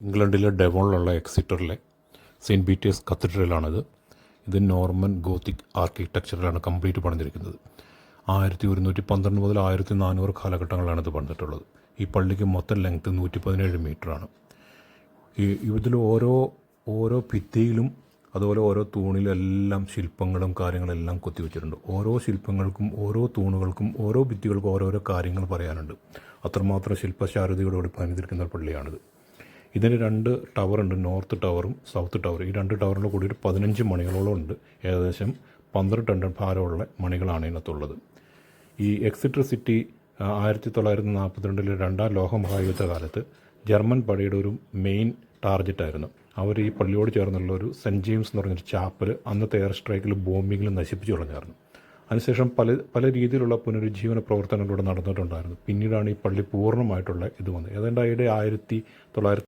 ഇംഗ്ലണ്ടിലെ ഡെവോണിലുള്ള എക്സിറ്ററിലെ Saint Peter's കത്തീഡ്രലാണിത് ഇത് നോർമൻ ഗോത്തിക് ആർക്കിടെക്ചറിലാണ് കംപ്ലീറ്റ് പണിഞ്ഞിരിക്കുന്നത് ആയിരത്തി ഒരുന്നൂറ്റി പന്ത്രണ്ട് മുതൽ ആയിരത്തി നാനൂറ് കാലഘട്ടങ്ങളാണ് ഇത് പണിതിട്ടുള്ളത്. ഈ പള്ളിക്ക് മൊത്തം ലെങ്ത് നൂറ്റി പതിനേഴ് മീറ്ററാണ് ഈ ഇതിൽ ഓരോ ഓരോ ഭിത്തിയിലും അതുപോലെ ഓരോ തൂണിലും എല്ലാം ശില്പങ്ങളും കാര്യങ്ങളെല്ലാം കൊത്തിവെച്ചിട്ടുണ്ട് ഓരോ ശില്പങ്ങൾക്കും ഓരോ തൂണുകൾക്കും ഓരോ ഭിത്തികൾക്കും ഓരോരോ കാര്യങ്ങൾ പറയാനുണ്ട്. അത്രമാത്രം ശില്പശാരതയോടുകൂടി പണിതിരിക്കുന്ന പള്ളിയാണിത്. ഇതിന് രണ്ട് ടവറുണ്ട് നോർത്ത് ടവറും സൗത്ത് ടവറും ഈ രണ്ട് ടവറിന്റെ കൂടി ഒരു പതിനഞ്ച് മണികളോളം ഉണ്ട്. ഏകദേശം പന്ത്രണ്ട് ടൺ ഭാരമുള്ള മണികളാണ് ഇതിനകത്തുള്ളത്. ഈ എക്സിറ്റർ സിറ്റി ആ, ആയിരത്തി തൊള്ളായിരത്തി നാൽപ്പത്തിരണ്ടിലെ രണ്ടാം ലോകമഹായുദ്ധ കാലത്ത് ജർമ്മൻ പള്ളിയുടെ ഒരു മെയിൻ ടാർഗറ്റായിരുന്നു അവർ ഈ പള്ളിയോട് ചേർന്നുള്ള ഒരു സെന്റ് ജെയിംസ് എന്ന് പറഞ്ഞൊരു ചാപ്പൽ അന്നത്തെ എയർ സ്ട്രൈക്കിൽ ബോംബിങ്ങിൽ നശിപ്പിച്ചു കളഞ്ഞായിരുന്നു. അതിനുശേഷം പല പല രീതിയിലുള്ള പുനരുജ്ജീവന പ്രവർത്തനങ്ങളിലൂടെ നടന്നിട്ടുണ്ടായിരുന്നു. പിന്നീടാണ് ഈ പള്ളി പൂർണമായിട്ടുള്ള ഇത് വന്നത്. ഏതാണ്ട് അതിന്റെ ആയിരത്തി തൊള്ളായിരത്തി